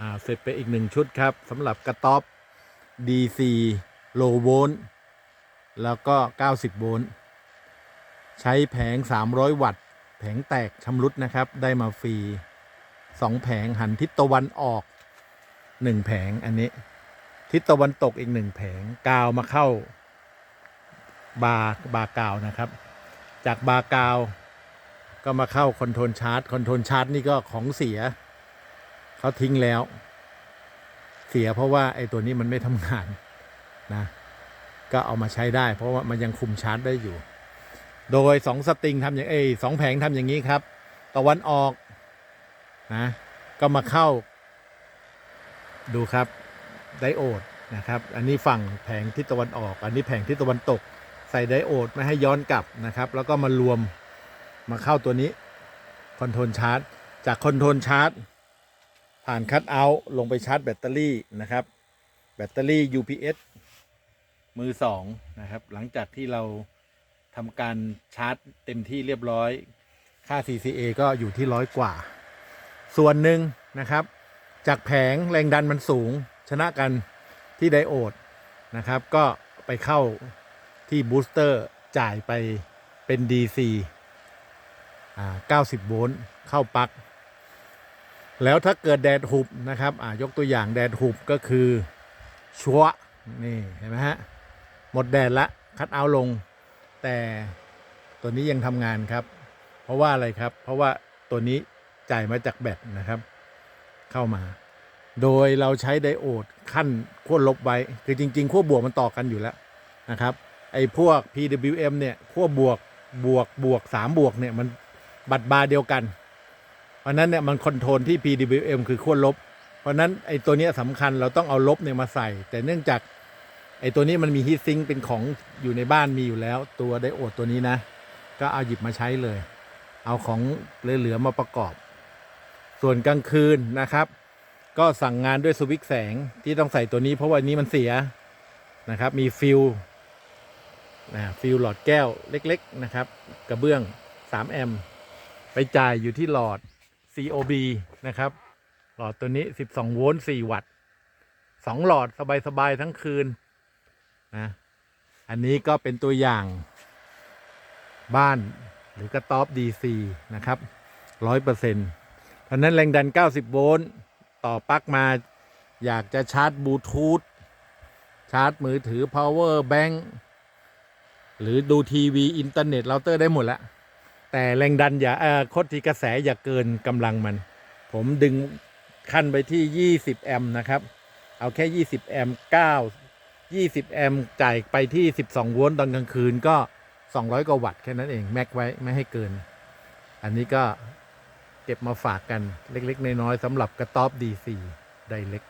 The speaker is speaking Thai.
อ่าเสร็จไปอีกหนึ่งชุดครับสำหรับกระต๊อบ DC โลโวลต์แล้วก็ 90 โวลต์ใช้แผง 300 วัตต์ แผงแตกชำรุดนะครับ ได้มาฟรี 2 แผงหันทิศตะวันออก 1 แผงอันนี้ ทิศตะวันตกอีก 1 แผง กาวมาเข้า บาร์บาร์กาวนะครับ จากบาร์กาว ก็มาเข้าคอนโทรลชาร์จคอนโทรลชาร์จนี่ก็ของเสีย เขาทิ้งแล้ว เสียเพราะว่าไอ้ตัวนี้มันไม่ทำงานนะ ก็เอามาใช้ได้ เพราะว่ามันยังคุมชาร์จได้อยู่ โดยสองสตริงทำอย่างเอ้สองแผงทำอย่างนี้ครับตะวันออกนะก็มาเข้า ดูครับไดโอดนะครับ อันนี้ฝั่งแผงทิศตะวันออก อันนี้แผงทิศตะวันตก ใส่ไดโอดไม่ให้ย้อนกลับนะครับ แล้วก็มารวมมาเข้าตัวนี้คอนโทรลชาร์จ จากคอนโทรลชาร์จ ผ่านคัตเอาท์ลงไปชาร์จแบตเตอรี่นะครับ แบตเตอรี่ UPS มือสองนะครับ หลังจากที่เราทำการชาร์จเต็มที่เรียบร้อย ค่า CCA ก็อยู่ที่ร้อยกว่า ส่วนหนึ่งนะครับ จากแผงแรงดันมันสูง ชนะกันที่ไดโอดนะครับ ก็ไปเข้าที่บูสเตอร์จ่ายไปเป็น DC 90 โวลต์เข้าปลั๊ก แล้วถ้าเกิดแดดหุบนะครับอ่ายกตัวอย่างแดดหุบก็คือชัวนี่เห็นไหมฮะหมดแดดละคัดเอาลง แต่ตัวนี้ยังทำงานครับ เพราะว่าอะไรครับ เพราะว่าตัวนี้จ่ายมาจากแบตนะครับ เข้ามา โดยเราใช้ไดโอดขั้นขั้วลบไว้ คือจริง ๆ ขั้วบวกมันต่อกันอยู่แล้วนะครับ ไอ้พวก PWM เนี่ยขั้วบวกบวกบวก3บวกเนี่ยมันบัตรบาเดียวกัน เพราะนั้นเนี่ยมันคอนโทรลที่ PWM คือขั้วลบ เพราะนั้นไอ้ตัวนี้สำคัญเราต้องเอาลบเนี่ยมาใส่ แต่เนื่องจากไอ้ตัวนี้มันมีฮีทซิงค์เป็นของอยู่ในบ้านมีอยู่แล้ว ตัวไดโอดตัวนี้นะ ก็เอาหยิบมาใช้เลย เอาของเหลือๆมาประกอบ ส่วนกลางคืนนะครับ ก็สั่งงานด้วยสวิตช์แสงที่ต้องใส่ตัวนี้ เพราะว่าอันนี้มันเสียนะครับมีฟิลนะฟิลหลอดแก้วเล็ก ๆ นะครับ กระเบื้อง 3 แอมป์ไปจ่ายอยู่ที่หลอด COB นะครับ หลอดตัวนี้ 12 โวลต์ 4 วัตต์2หลอดสบายๆทั้งคืนนะอันนี้ก็เป็นตัวอย่างบ้านหรือกระต๊อบ DC นะครับ 100%เพราะฉะนั้นแรงดัน 90 โวลต์ต่อปลั๊กมาอยากจะชาร์จบลูทูธชาร์จมือถือ power bank หรือดูทีวี อินเทอร์เน็ตเราเตอร์ได้หมดแล้ว แต่แรงดันอย่าโคตรที่กระแสอย่าเกินกำลังมัน ผมดึงขั้นไปที่ 20 แอมป์นะครับ เอาแค่ 20 แอมป์9 20 แอมป์จ่ายไปที่ 12 โวลต์ตอนกลางคืนก็ 200 กว่าวัตต์แค่นั้นเอง แม็กไว้ไม่ให้เกิน อันนี้ก็เก็บมาฝากกันเล็ก ๆ น้อยๆสำหรับกระต๊อบ DC ไดเล็ก